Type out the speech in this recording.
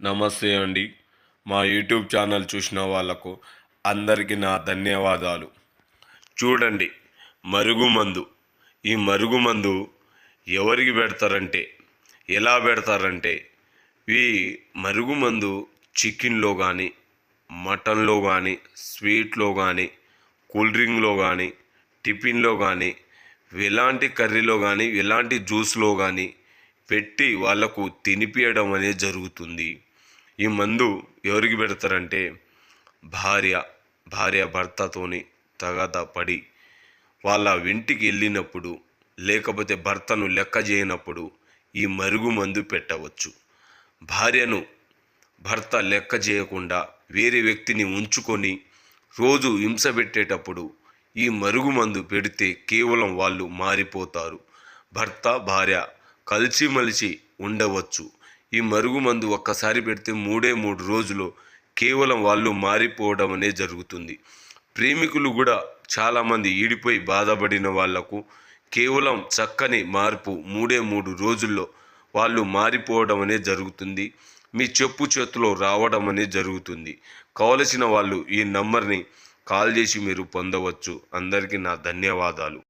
నమస్తే అండి. మా యూట్యూబ్ ఛానల్ చూసిన వాళ్ళకు అందరికీ నా ధన్యవాదాలు. చూడండి మరుగుమందు. ఈ మరుగుమందు ఎవరికి పెడతారంటే ఎలా పెడతారంటే ఈ మరుగుమందు చికెన్లో కానీ మటన్లో కానీ స్వీట్లో కానీ కూల్ డ్రింక్లో కానీ టిఫిన్లో కానీ ఎలాంటి కర్రీలో కానీ ఎలాంటి జ్యూస్లో కానీ పెట్టి వాళ్ళకు తినిపించడం అనేది జరుగుతుంది. ఈ మందు ఎవరికి పెడతారంటే భార్య భార్య భర్తతోని తగాదా పడి వాళ్ళ ఇంటికి వెళ్ళినప్పుడు లేకపోతే భర్తను లెక్క చేయనప్పుడు ఈ మరుగు మందు పెట్టవచ్చు. భార్యను భర్త లెక్క చేయకుండా వేరే వ్యక్తిని ఉంచుకొని రోజు హింస పెట్టేటప్పుడు ఈ మరుగుమందు పెడితే కేవలం వాళ్ళు మారిపోతారు. భర్త భార్య కలిసిమలిసి ఉండవచ్చు. ఈ మరుగుమందు ఒక్కసారి పెడితే మూడే మూడు రోజులు కేవలం వాళ్ళు మారిపోవడం అనే జరుగుతుంది. ప్రేమికులు కూడా చాలామంది ఈడిపోయి బాధపడిన వాళ్ళకు కేవలం చక్కని మార్పు మూడే మూడు రోజుల్లో వాళ్ళు మారిపోవడం అనే జరుగుతుంది. మీ చెప్పు చేతిలో రావడం అనే జరుగుతుంది. కావలసిన వాళ్ళు ఈ నంబర్ని కాల్ చేసి మీరు పొందవచ్చు. అందరికీ నా ధన్యవాదాలు.